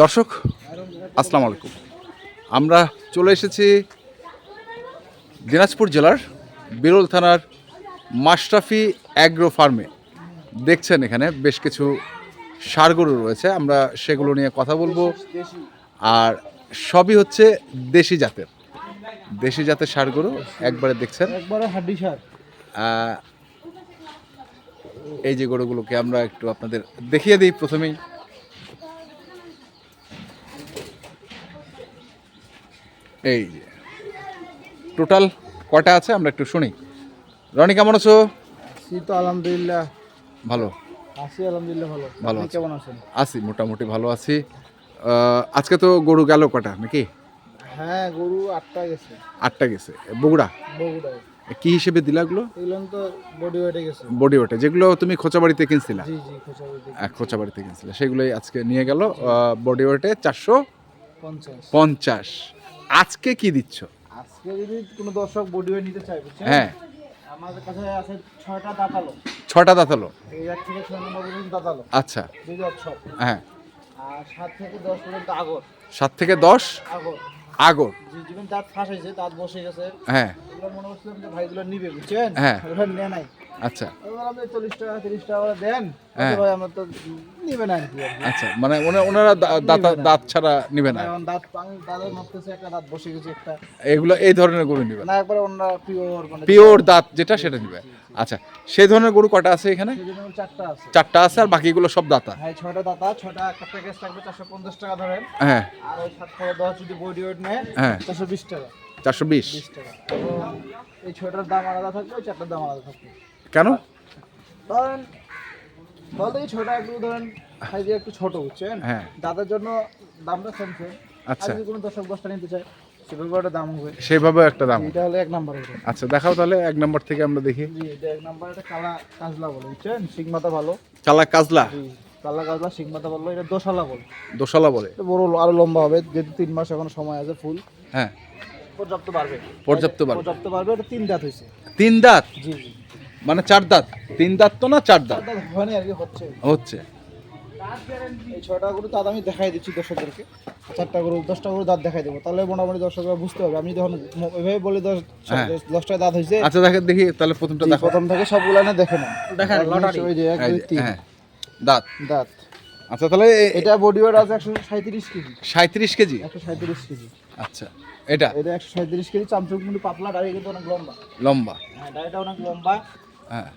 দর্শক আসসালামু আলাইকুম। আমরা চলে এসেছি দিনাজপুর জেলার বিরল থানার মাশরাফি অ্যাগ্রো ফার্মে। দেখছেন এখানে বেশ কিছু সারগরু রয়েছে আমরা সেগুলো নিয়ে কথা বলব। আর সবই হচ্ছে দেশি জাতের। দেশি জাতের সারগরু একবারে দেখছেন। একবারে হাড্ডি সার। আহ, এই যে গরুগুলোকে আমরা একটু আপনাদের দেখিয়ে দিই প্রথমেই। এই যে। টোটাল কটা আছে? আমরা একটু শুনি। রনি কেমন আছো? তো আলহামদুলিল্লাহ। ভালো। আছি আলহামদুলিল্লাহ ভালো। ভালো আছি। কেমন আছেন? আছি মোটামুটি ভালো আছি। আজকে তো গরু গেল কটা নাকি? হ্যাঁ গরু আটটা গেছে। আটটা গেছে। বগুড়া? বগুড়ায়। কি হিসেবে দিলাগুলো এগুলো? তো বডি ওয়েটে গেছে। বডি ওটা যেগুলো তুমি খোঁচাবাড়িতে কিনছিলা? জি জি খোঁচাবি এক খোঁচাবাড়িতে কিনছিলে। সেগুলোই আজকে নিয়ে গেল। বডি ওয়েটে চারশো পঞ্চাশ। আজকে কি দিচ্ছ? আজকে যদি কোনো দর্শক বডি ওয়েট নিতে চায় বুঝছেন? হ্যাঁ। আমাদের কাছে আছে ছয়টা দাঁতালো। ছটা দাঁতালো? এই এক থেকে ছয় নম্বর পর্যন্ত দাঁতালো। আচ্ছা। দুই হ্যাঁ। আর সাত থেকে দশ পর্যন্ত আগর। সাত থেকে দশ? আগর। আগর দাঁত ফাঁস হয়েছে দাঁত বসে গেছে। হ্যাঁ। মনে করছিলাম যে ভাইগুলো নিবে বুঝছেন? হ্যাঁ। নেয় নাই। আচ্ছা। আপনি চল্লিশ টাকা তিরিশ টাকা করে দেন হ্যাঁ। ভাই আমার তো নিবে না আর কি। আর কি। আচ্ছা মানে ওনারা দাঁত ছাড়া নিবে না দাঁত দাঁতের মধ্যে একটা দাঁত বসে গেছে একটা এগুলো এই ধরনের গরু নিবে না একবার অন্য পিওর মানে পিওর দাঁত যেটা সেটা নিবে আচ্ছা সেই ধরনের গরু কটা আছে এখানে? চারটা আছে। চারটা আছে আর বাকিগুলো সব দাঁতা হ্যাঁ ছয়টা দাঁতা ছয়টা একটা প্যাকেজ থাকবে চারশো পঞ্চাশ টাকা ধরেন। হ্যাঁ। আর ওই সাত থেকে দশ যদি বডি ওয়েট নেয় হ্যাঁ। চারশো বিশ টাকা। চারশো বিশ। টাকা। এই ছয়টার দাম আলাদা থাকবে ওই চারটার দাম আলাদা থাকবে। কেন? ধরেন বলতে এই ছয়টা একটু ধরেন সাইজে একটু ছোট বুঝছেন? হ্যাঁ। দাঁতের জন্য দামটা আর আচ্ছা। যদি কোনো দর্শক দশটা নিতে চায় সেভাবে একটা দাম হবে। সেইভাবে একটা দাম। এটা হলো এক নাম্বার হবে আচ্ছা দেখাও তাহলে এক নম্বর থেকে আমরা দেখি। জি এটা এক নাম্বার এটা কালা কাজলা বলে বুঝছেন? ভালো কালা কাজলা? কালা কাজলা ভালো এটা দোশালা বলে। দোসালা বলে। এটা বড় আরও লম্বা হবে যেহেতু তিন মাস এখন সময় আছে ফুল। হ্যাঁ। পর্যাপ্ত বাড়বে। পর্যাপ্ত বাড়বে। পর্যাপ্ত বাড়বে এটা তিন দাঁত হয়েছে। তিন দাঁত? জি জি। মানে চার দাঁত। তিন দাঁত তো না চার দাঁত? হয়নি আর কি হচ্ছে। হচ্ছে। এই ছয়টা গরু দাঁত আমি দেখাই দিচ্ছি দর্শকদেরকে। চারটা গরু দশটা গরু দাঁত দেখাই দেবো। তাহলে মোটামুটি দর্শকরা বুঝতে পারবে। আমি যখন এভাবে বলি দশ হ্যাঁ। দশটা দাঁত হয়েছে। আচ্ছা দেখে দেখি তাহলে প্রথমটা দেখো। প্রথম থেকে সবগুলো না দেখে নেন দেখান। ওই যে এক দুই তিন। হ্যাঁ দাঁত। দাঁত। আচ্ছা তাহলে এটা বডি ওয়েট আছে একশো সাঁত্রিশ কেজি। সাঁত্রিশ কেজি? একশো সাঁত্রিশ কেজি। আচ্ছা এটা? এটা একশো সাঁত্রিশ কেজি চামচুক পাতলা দাঁড়িয়ে কিন্তু অনেক লম্বা। লম্বা। হ্যাঁ দাঁড়িটা অনেক লম্বা।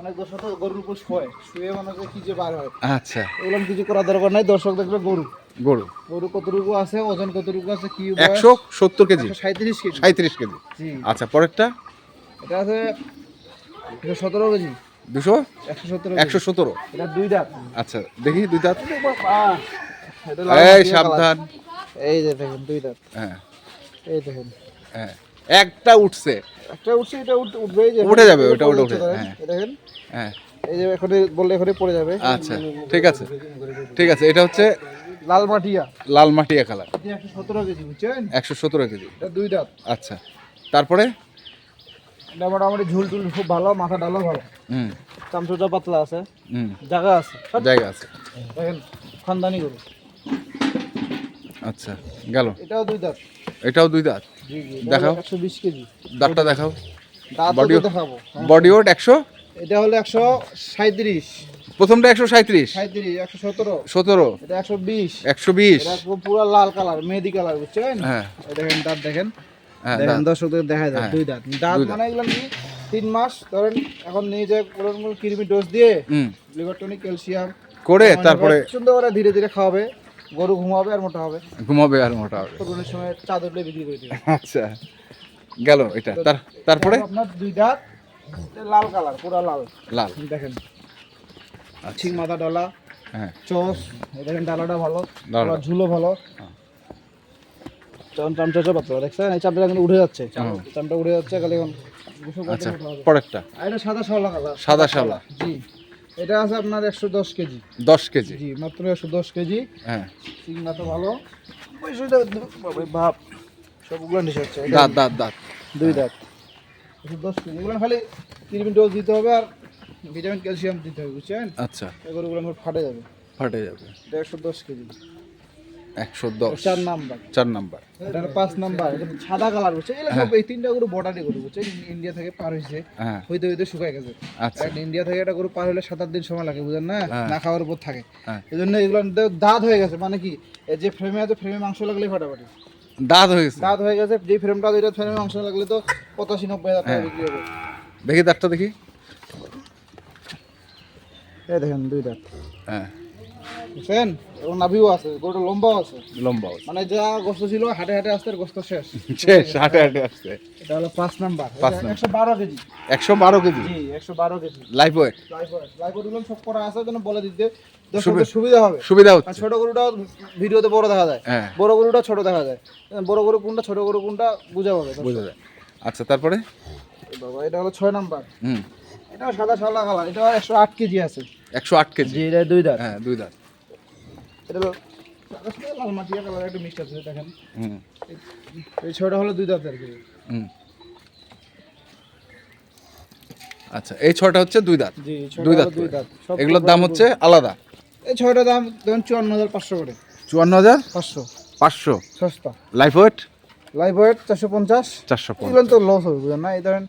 অনেক দর্শক গরুর উপর শোয় শুয়ে মনে করে কি যে বার হয়। আচ্ছা। কিছু করার দরকার নাই দর্শক দেখবে গরু। গরু। গরু কতটুকু আছে ওজন কতটুকু আছে কি একশো সত্তর কেজি। সাঁত্রিশ কেজি। সাঁত্রিশ কেজি। আচ্ছা পরেরটা? এটা আছে একশো সতেরো কেজি। দুশো? একশো সতেরো এটা দুই দাঁত। আচ্ছা দেখি দুই দাঁত। এই সাবধান। এই যে দেখেন দুই দাঁত। হ্যাঁ। এই দেখেন। হ্যাঁ। একটা উঠছে। একটা উঠছে এটা উঠ- উঠবে যে উঠে যাবে, ওটা ওটা উঠে হ্যাঁ। দেখেন। হ্যাঁ। এই যে এখানে বললে এখানে পড়ে যাবে। আচ্ছা ঠিক আছে। ঠিক আছে এটা হচ্ছে লাল মাটিয়া লাল মাটিয়া কালার একশো সতেরো কেজি বুঝছেন? একশো সতেরো কেজি। এটা দুই দাঁত। আচ্ছা তারপরে? এটা মোটামুটি ঝুল টুল খুব ভালো মাথা ডালও ভালো। হুম। চামচুটা পাতলা আছে হুম। জায়গা আছে জায়গা আছে। দেখেন খানদানি গরু। আচ্ছা গেল। এটাও দুই দাঁত। এটাও দুই দাঁত। দেখাও। একশো বিশ কেজি। দাঁতটা দেখাও। দেখাবো হ্যাঁ। বডি একশো? এটা হলো একশো সাঁত্রিশ প্রথমটা একশো সাঁত্রিশ সতেরো। সতেরো। এটা একশো বিশ। একশো বিশ। পুরো- লাল কালার মেহেদি কালার বুঝছেন হ্যাঁ। দেখেন দাঁত দেখেন। হ্যাঁ দেখেন দর্শকদের দেখা যায় হ্যাঁ। দুই দাঁত। দাঁত। মানে এগুলো তিন মাস ধরেন এখন নিয়ে যায় কোনো কৃমি ডোজ দিয়ে হুম। Liver tonic calcium. করে তারপরে সুন্দর করে ধীরে ধীরে খাওয়াবে। গরু ঘুমাবে আর মোটা হবে। ঘুমাবে আর মোটা হবে। তরুণের সময় চাদর দিয়ে বিক্রি করে দিবে। আচ্ছা গেল এটা। তার তারপরে? আপনার দুই দাঁত লাল কালার পুরো লাল। লাল। দেখেন। আচ্ছা। ঠিক মাথা ডালা হ্যাঁ। চস এই দেখেন ডালাটা ভালো ঝুলো ভালো। হ্যাঁ। চাম চামচা পাতলা দেখছেন? এই চামটা কিন্তু উঠে যাচ্ছে। চামটা উঠে যাচ্ছে খালি এখন আচ্ছা পরেরটা। এটা সাদা শাওলা কালার। সাদা শাওলা। জি। এটা আছে আপনার একশো দশ কেজি। দশ কেজি। জি মাত্র একশো দশ কেজি। হ্যাঁ। চিংড়া তো ভালো। ওই ভাব সবগুলো নিচে হচ্ছে দাঁত দাঁত দাঁত। দুই দাঁত। একশো দশ কেজি। এগুলো খালি ক্রিমিন ডোজ দিতে হবে আর ভিটামিন ক্যালসিয়াম দিতে হবে বুঝছেন? আচ্ছা। এগুলো ফাটে যাবে। ফাটে যাবে। এটা একশো দশ কেজি। একশো দশ। চার নাম্বার। চার নাম্বার। এটা পাঁচ নাম্বার এটা সাদা কালার হচ্ছে এগুলো সব এই তিনটা গরু বটারি গরু হচ্ছে ইন্ডিয়া থেকে পার হয়েছে হ্যাঁ। হইতে হইতে শুকায় গেছে। আচ্ছা। ইন্ডিয়া থেকে একটা গরু পার হলে সাত আট দিন সময় লাগে বুঝেন না? হ্যাঁ। না খাওয়ার উপর থাকে। হ্যাঁ। এই জন্য এগুলো দাঁত হয়ে গেছে মানে কি? এই যে ফ্রেমে আছে ফ্রেমে মাংস লাগলে ফাটাফাটি। দাঁত হয়ে গেছে। দাঁত হয়ে গেছে যে ফ্রেমটা দুইটা ফ্রেমে মাংস লাগলে তো পঁচাশি নব্বই হাজার টাকা হ্যাঁ। বিক্রি হবে। দেখি দাঁতটা দেখি। এই দেখেন দুই দাঁত। হ্যাঁ। বুঝছেন এবং নাভিও আছে গরুটা লম্বাও আছে। লম্বা মানে যা গোস্ত ছিল হাটে হাটে আসতে গোস্ত শেষ। শেষ হাটে হাটে আসছে এটা হলো পাঁচ নাম্বার। একশো বারো কেজি। একশো বারো কেজি? জি একশো বারো কেজি। লাইফ ওয়েট লাইফগুলো সব করা আছে যেন বলে দিতে। সুবিধা হবে। সুবিধা হচ্ছে। ছোট গরুটা ভিডিওতে বড় দেখা যায়। হ্যাঁ। বড় গরুটা ছোট দেখা যায়। বড় গরু কোনটা ছোট গরু কোনটা বোঝা যাবে। বোঝা যায়। আচ্ছা তারপরে? বাবা এটা হলো ছয় নাম্বার। হুম। এটা সাদা সাদা কালার। এটা একশো আট কেজি আছে। একশো আট কেজি। এটা দুই দাঁত। হ্যাঁ দুই দাঁত। এটা হলো সাদা সাদা লাল মাটিয়া কালার একটু মিক্স আছে দেখেন। এই ছয়টা হলো দুই দাঁত আর কি। হুম। আচ্ছা এই ছয়টা হচ্ছে দুই দাঁত? দুই দাঁত দুই দাঁত। এগুলোর দাম হচ্ছে আলাদা? এই ছয়টা দাম ধরুন চুয়ান্ন হাজার পাঁচশো করে। চুয়ান্ন হাজার? পাঁচশো। পাঁচশো? সস্তা। Life wait? ওয়েট চারশো পঞ্চাশ। চারশো পঞ্চাশ। তো লস হবে না। এই ধরেন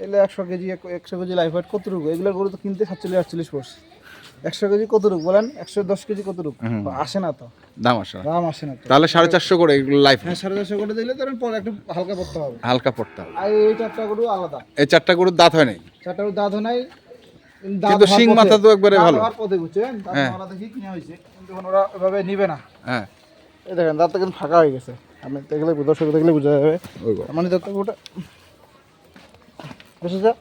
এগুলো একশো কেজি এক- একশো কেজি লাইফ ওয়েট কত এগুলো গরু তো কিনতে সাতচল্লিশ আটচল্লিশ পড়ছে একশো কেজি কত রুক বলেন? একশো দশ কেজি কত রুক আসে না তো। দাম আসে না। দাম আসে না তাহলে সাড়ে চারশো করে এগুলো লাইফ হ্যাঁ সাড়ে চারশো করে দিলে ধরেন পরে একটু হালকা পড়তে হবে। হালকা পড়তে হবে। আর এই চারটা গরু আলাদা। এই চারটা গরুর দাঁত হয় নাই? চারটা গরু দাঁত হয় নাই। কিন্তু শিং মাথা তো একবারে ভালো। পথে বুঝছেন দাঁত। মারা দেখি কিনে হয়েছে। কিন্তু ওরা ওইভাবে নিবে না। হ্যাঁ। এই দেখেন দাঁতটা কিন্তু ফাঁকা হয়ে গেছে। আপনি দেখলে দর্শক দেখলে বোঝা যাবে। মানে দাঁতটা ওটা বসে যা।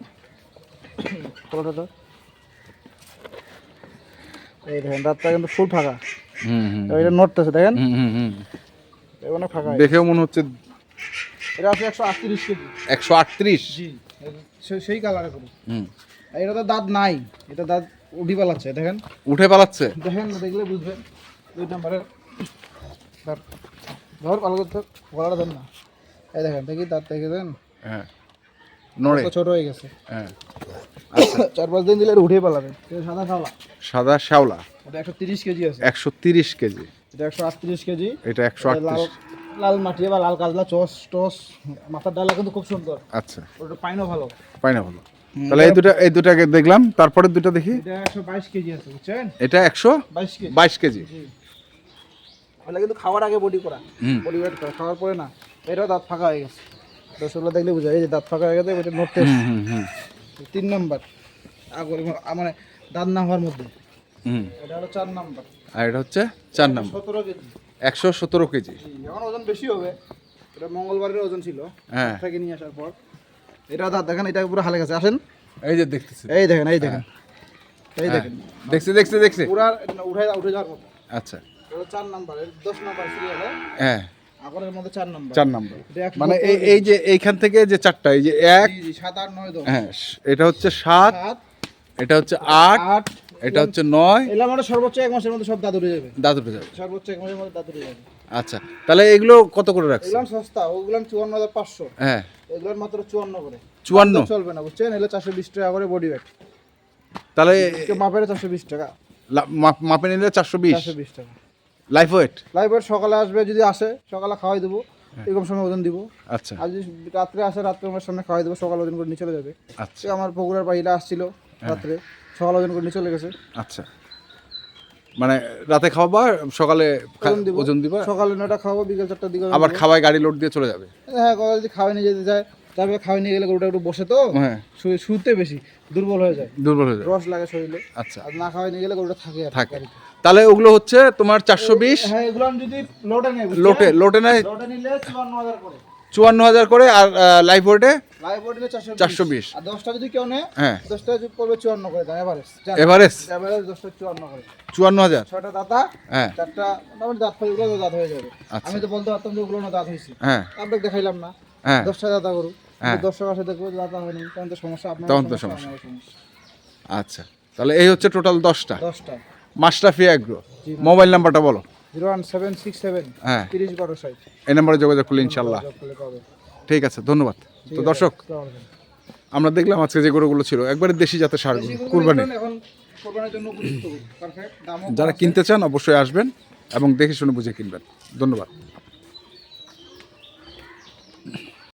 এই দেখেন দাঁতটা কিন্তু ফুল ফাঁকা। হুম হুম এটা নড়তেছে দেখেন? হুম হুম এখানে ফাঁকা। দেখেও মনে হচ্ছে এটা আছে একশো আটত্রিশ কেজি। একশো আটত্রিশ? জি সেই কালারে করি। হুম। আর এটা তো দাঁত নাই এটা দাঁত উঠি পালাচ্ছে দেখেন? উঠে পালাচ্ছে? দেখেন না দেখলে বুঝবেন দুই নম্বরের ধর ধর ভালো করে ধর গলাটা ধর না। এই দেখেন দেখি দাঁত দেখে দেন। হ্যাঁ নড়ে। ছোট হয়ে গেছে। হ্যাঁ। চার পাঁচ দিন দিলে এটা উঠে পালাবে সাদা খাওয়া সাদা শ্যাওলা। এটা একশো তিরিশ কেজি আছে। একশো তিরিশ কেজি। এটা একশো আটত্রিশ কেজি। এটা একশো এটা লাল আটত্রিশ। লাল মাটি বা লাল কাজলা চস টস। মাথার ডালা কিন্তু খুব সুন্দর। আচ্ছা। ওটা পাইনও ভালো। পাইনও ভালো। তাহলে এই দুটা এই দুটাকে দেখলাম। তারপরে দুটো দেখি। এটা একশো বাইশ কেজি আছে বুঝছেন? এটা একশো বাইশ কেজি। বাইশ কেজি। জি। ওটা কিন্তু খাওয়ার আগে বডি করা। হুম। বডি ওয়েট করা। খাওয়ার পরে না এটাও দাঁত ফাঁকা হয়ে গেছে। দর্শকরা দেখলে বোঝা এই যে দাঁত ফাঁকা হয়ে গেছে ওটা হুম হুম। তিন নাম্বার। আগরে মানে দাঁত না হওয়ার মধ্যে। হুম। এটা হলো চার নাম্বার। আর এটা হচ্ছে চার নাম্বার। সতেরো কেজি। একশো সতেরো কেজি। এখন ওজন বেশি হবে। এটা মঙ্গলবারের ওজন ছিল। হ্যাঁ। থেকে নিয়ে আসার পর। এটা দাঁত দেখেন এটা পুরো হালে গেছে। আসেন। এই যে দেখতেছি। এই দেখেন এই দেখেন। এই হ্যাঁ, দেখেন দেখছি দেখছি দেখছি। পুরা উঠে উঠে যাওয়ার মতো। আচ্ছা। এটা চার নাম্বারের দশ নাম্বার সিরিয়ালে হ্যাঁ। আগরের মধ্যে চার নাম্বার। চার নাম্বার। মানে এই এই যে এইখান থেকে যে চারটা এই যে এক সাত আট নয় দশ। হ্যাঁ এটা হচ্ছে সাত এটা হচ্ছে আট আট এটা হচ্ছে নয়। এগুলো মানে সর্বোচ্চ এক মাসের মধ্যে সব দাঁত উঠে যাবে। দাঁত উঠে যাবে। সর্বোচ্চ এক মাসের মধ্যে দাঁত উঠে যাবে। আচ্ছা তাহলে এগুলো কত করে রাখছে এগুলো সস্তা ওগুলো চুয়ান্ন হাজার পাঁচশো। হ্যাঁ। এগুলোর মাত্র চুয়ান্ন করে। চুয়ান্ন? চলবে না বুঝছেন? এগুলো চারশো বিশ টাকা করে বডি ওয়েট তাহলে মাপের চারশো বিশ টাকা। মাপ- নিলে চারশো বিশ? চারশো বিশ টাকা। লাইফ ওয়েট লাইভ ওয়েট সকালে আসবে যদি আসে সকালে খাওয়াই দেবো। এরকম সময় ওজন দিব। আচ্ছা। আর যদি রাত্রে আসে রাত্রে আমার সামনে খাওয়াই দেবো সকালে ওজন করে নিয়ে চলে যাবে। আচ্ছা। আমার বগুড়ার বাহিলা আসছিল। রাত্রে সকালে ওজন করে নিয়ে চলে গেছে। আচ্ছা। মানে রাতে খাওয়াবা সকালে ওজন দিব। সকালে নয়টা খাওয়াবো বিকেল চারটার দিকে আবার খাওয়ায় গাড়ি লোড দিয়ে চলে যাবে? হ্যাঁ কথা যদি খাওয়াই নিয়ে যেতে চায় তারপরে খাওয়াই নিয়ে গেলে গরুটা একটু বসে তো হ্যাঁ। শুয়ে শুতে বেশি দুর্বল হয়ে যায়। দুর্বল হয়ে যাবে রস লাগে শরীরে। আচ্ছা। আর না খাওয়াই নিয়ে গেলে গরুটা থাকে থাকে। তাহলে ওগুলো হচ্ছে তোমার চারশো বিশ? হ্যাঁ এগুলো আমি যদি লোটে নেই লোটে লোটে নেয় লোটে নিলে চুয়ান্ন হাজার করে। চুয়ান্ন হাজার করে আর লাইফ ওয়েটে চারশো বিশ। আর দশটা যদি কেউ নেয় হ্যাঁ। দশটা পড়বে চুয়ান্ন করে দাম এভারেজ এভারেজ এভারেজ দশটা চুয়ান্ন করে। চুয়ান্ন হাজার? দাতা হ্যাঁ। চারটা মোটামুটি দাঁত ফেলে ওগুলো দাঁত হয়ে যাবে। আচ্ছা। আমি তো বলতে পারতাম যে ওগুলো দাঁত হয়েছে। হ্যাঁ। আপনাকে দেখাইলাম না। হ্যাঁ। দশটা দাতা। দশটা মাসে দেখব দাতা হয়নি তখন তো সমস্যা আপনার তখন তো সমস্যা। আচ্ছা। তাহলে এই হচ্ছে টোটাল দশটা। দশটা। মাস্টাফি অ্যাগ্রো মোবাইল নাম্বারটা বলো। Zero one seven six seven হ্যাঁ। তিরিশ বারো সাইজ এই নাম্বারে যোগাযোগ করলে ইনশাল্লাহ। ঠিক আছে ধন্যবাদ। তো দর্শক আমরা দেখলাম আজকে যে গরুগুলো ছিল একবারে দেশি জাতের সার কুরবানি। যারা কিনতে চান অবশ্যই আসবেন এবং দেখে শুনে বুঝে কিনবেন। ধন্যবাদ।